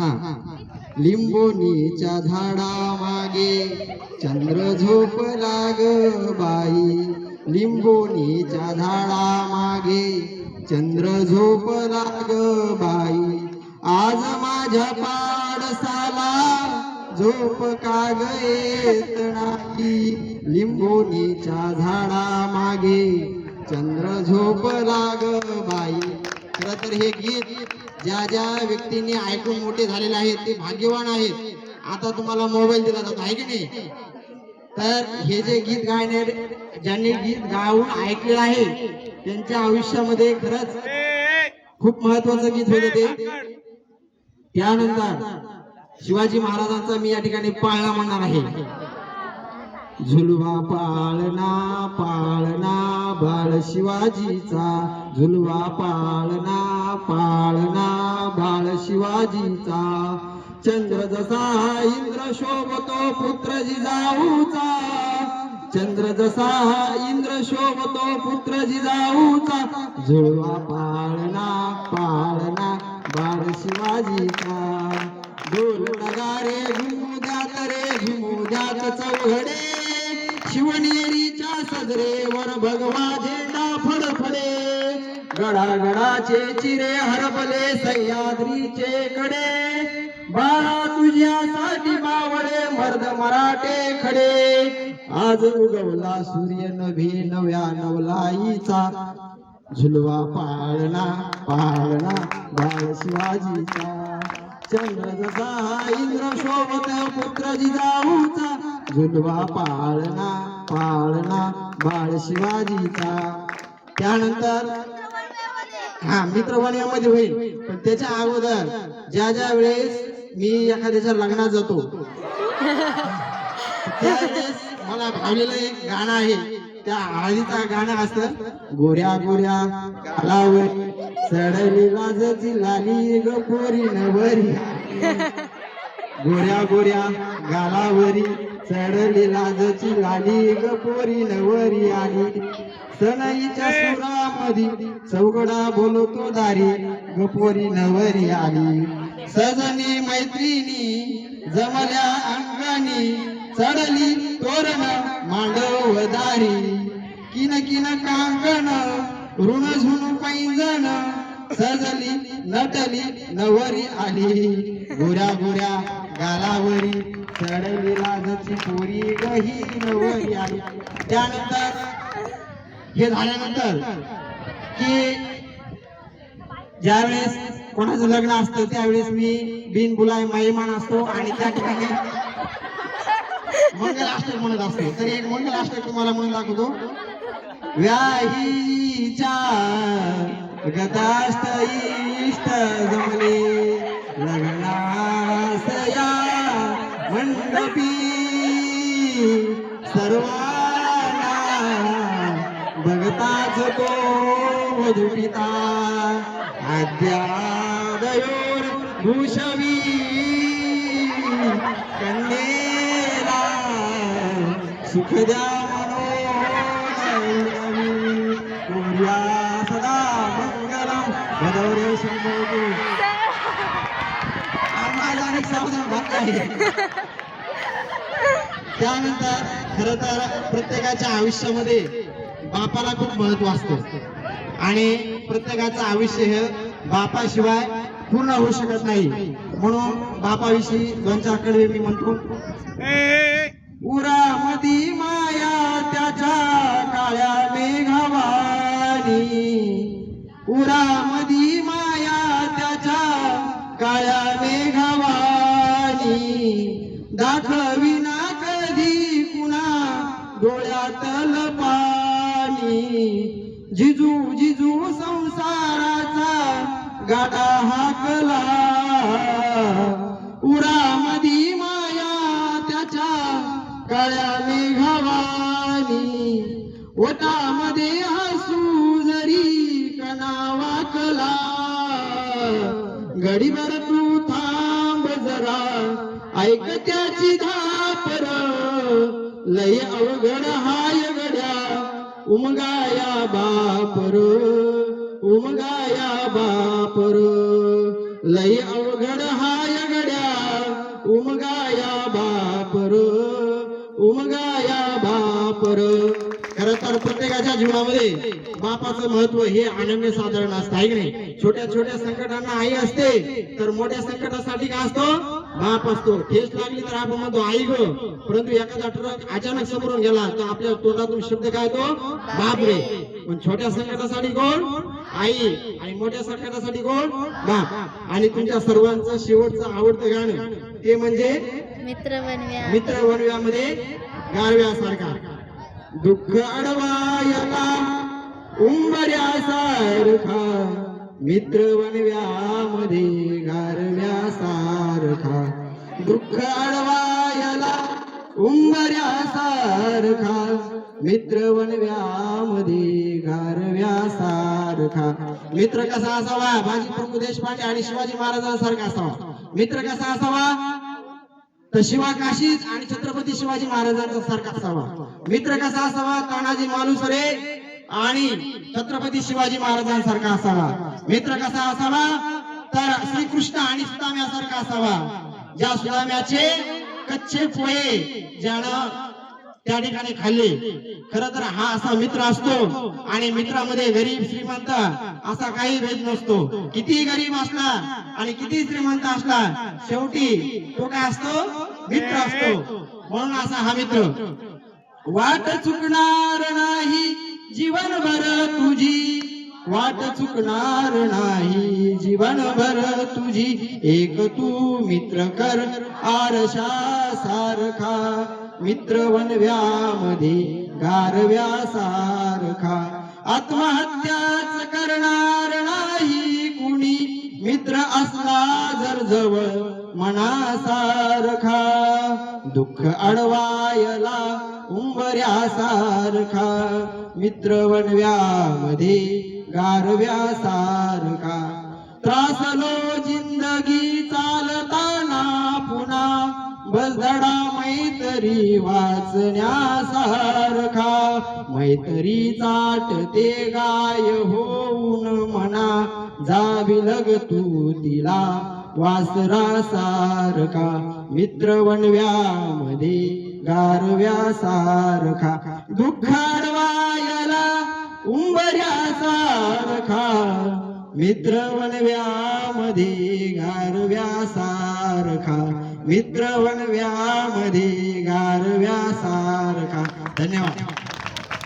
हा. लिंबोनीच्या झाडा मागे चंद्र झोप लाग बाई. लिंबोनीच्या झाडा मागे चंद्र झोप लाग बाई. आज माझ्या पाडसाला झोप काग येत नाही. लिंबोनीच्या झाडा मागे चंद्र झोप लाग बाई. खर तर हे गीत ज्या ज्या व्यक्तींनी ऐकून मोठे झालेले आहेत ते भाग्यवान आहेत. आता तुम्हाला मोबाईल दिला जातो आहे की नाही? तर हे जे गीत गायने ज्यांनी गीत गाऊन ऐकलेलं आहे त्यांच्या आयुष्यामध्ये खरंच खूप महत्वाचं गीत होत ते. त्यानंतर शिवाजी महाराजांचा मी या ठिकाणी पाळणा म्हणणार आहे. झुलवा पाळणा पाळणा बाळ शिवाजीचा. झुलवा पाळणा पाळणा बाळ शिवाजीचा. चंद्र जसा इंद्र शोभतो पुत्र जिजाऊचा चंद्र जसा इंद्र शोभतो पुत्र जिजाऊचा झुलवा पाळणा पाळणा बाळ शिवाजीचा. ढोल नगारे घुमू जात रे घुमू जात चौघडे. शिवनेरीच्या सदरेवर भगवा झेंडा फडफडे. गडागडाचे चिरे हरपले सह्याद्रीचे कडे. बाळा तुझ्यासाठी मावळे मर्द मराठे खडे. आज उगवला सूर्य नभी नव्या नवलाईचा. झुलवा पाळणा पाळणा बाळ शिवाजीचा. चंद्र जसा इंद्र शोभत पुत्र जिजाऊचा झुलवा पाळणा पाळणा बाळ शिवाजीचा त्यानंतर हा मित्रवाण्यामध्ये होईल पण त्याच्या अगोदर ज्या ज्या वेळेस मी एखाद्याच्या लग्नात जातो त्यावेळेस मला भावलेलं एक गाणं आहे त्या हळदीचा गाणं असत गोऱ्या गोऱ्या गालावर चढली लाजची लाली ग पोरी नवरी. गोऱ्या गोऱ्या गालावरी चढली लाजची लाली ग पोरी नवरी. आली सणाईच्या सुरामधी चौघडा बोलतो दारी ग पोरी नवरी. आली सजनी मैत्रिणी जमल्या अंगानी चढली तोरण मांडव दारी. किन किन कांकण ऋण झुण पैंजण सजली नटली नवरी आली. गोऱ्या गोऱ्या गालावरी चढली लाजची पोरी गही नवरी आली. त्यानंतर हे झाल्यानंतर की ज्यावेळेस कोणाचं लग्न असतं त्यावेळेस मी बिन बुलाय महिमान असतो आणि त्या ठिकाणी मंगलाष्टक म्हणत असतो. तर एक मंगलाष्टक तुम्हाला म्हणून दाखवतो. व्याहीच्या गताष्ट इष्ट जमले लग्नासया मंडपी सर्वाना भगताच तो मधुपिता आद्यादयोर भूषवी कन्येला सुखद्या माझा अनेक भाग आहे त्यानंतर खर तर प्रत्येकाच्या आयुष्यामध्ये बापाला खूप महत्त्व असतं. आणि प्रत्येकाचं आयुष्य हे बापाशिवाय पूर्ण होऊ शकत नाही. म्हणून बापाविषयी दोन चार कडवे मी म्हणतो. उरामदी माया त्याच्या काळ्या मेघवानी. उरामदी काळ्या मेघवानी दाखविना कधी कुणा डोळ्यातल पाणी जिजू जिजू संसाराचा गाडा हाकला. उरामदी माया त्याच्या काळ्या मेघवानी. ओटामध्ये गडीवर तू थांब जरा. ऐक त्याची धापर. लय अवघड हाय गड्या. उमगाया बापर. उमगाया बापर. लय अवघड हाय गड्या. उमगाया बापर तर प्रत्येकाच्या जीवनामध्ये बापाचं महत्त्व हे अनन्य साधारण असतं आहे की नाही? छोट्या छोट्या संकटांना आई असते तर मोठ्या संकटासाठी काय असतो? बाप असतो. ठेच लागली तर आपण म्हणतो आई ग. परंतु एखादा ट्रक अचानक समोरून गेला तर आपल्या तोंडातून शब्द काय तो बाप रे पण छोट्या संकटासाठी कोण? आई. आणि मोठ्या संकटासाठी कोण? बाप. आणि तुमच्या सर्वांचं शेवटचं आवडतं गाणं ते म्हणजे मित्र मित्र वनव्यामध्ये गारव्यासारखा. दुःख अडवायला उंबऱ्यासारखा मित्र वनव्यामध्ये गारव्यासारखा दुःख अडवायला उंबऱ्यासारखा मित्र वनव्यामध्ये गारव्यासारखा मित्र कसा असावा? बाजी प्रभू देशपांडे आणि शिवाजी महाराजांसारखा असावा. मित्र कसा असावा? तर शिवा काशीच आणि छत्रपती शिवाजी महाराजांचा सारखा असावा. मित्र कसा असावा? तानाजी मालुसरे आणि छत्रपती शिवाजी महाराजांसारखा असावा. मित्र कसा असावा? तर श्रीकृष्ण आणि सुदाम्यासारखा असावा. ज्या सुदाम्याचे कच्चे पोहे ज्यानं त्या ठिकाणी खाल्ले. खर तर हा असा मित्र असतो आणि मित्रामध्ये गरीब श्रीमंत असा काही भेद नसतो. किती गरीब असला आणि किती श्रीमंत असला शेवटी तो काय असतो? मित्र असतो. म्हणून असा हा मित्र. वाट चुकणार नाही जीवनभर तुझी. वाट चुकणार नाही जीवनभर तुझी. एक तू मित्र कर आरशा सारखा मित्र वनव्यामध्ये गारव्या सारखा आत्महत्याच करणार नाही कुणी. मित्र असला जर जवळ मनासारखा. दुःख अडवायला उंबऱ्यासारखा. मित्र वनव्यामध्ये गारव्यासारखा. त्रासलो जिंदगी चालता बसधडा मैत्री वाचण्यासारखा. मैत्री चाटते गाय होऊन म्हणा जावी लग तू तिला वासरासारखा. मित्र वनव्यामध्ये गारव्यासारखा. दुःखाडवायला उंबऱ्यासारखा. मित्र वनव्यामध्ये गारव्यासारखा मित्र वनव्यामध्ये गारव्यासारखा धन्यवाद.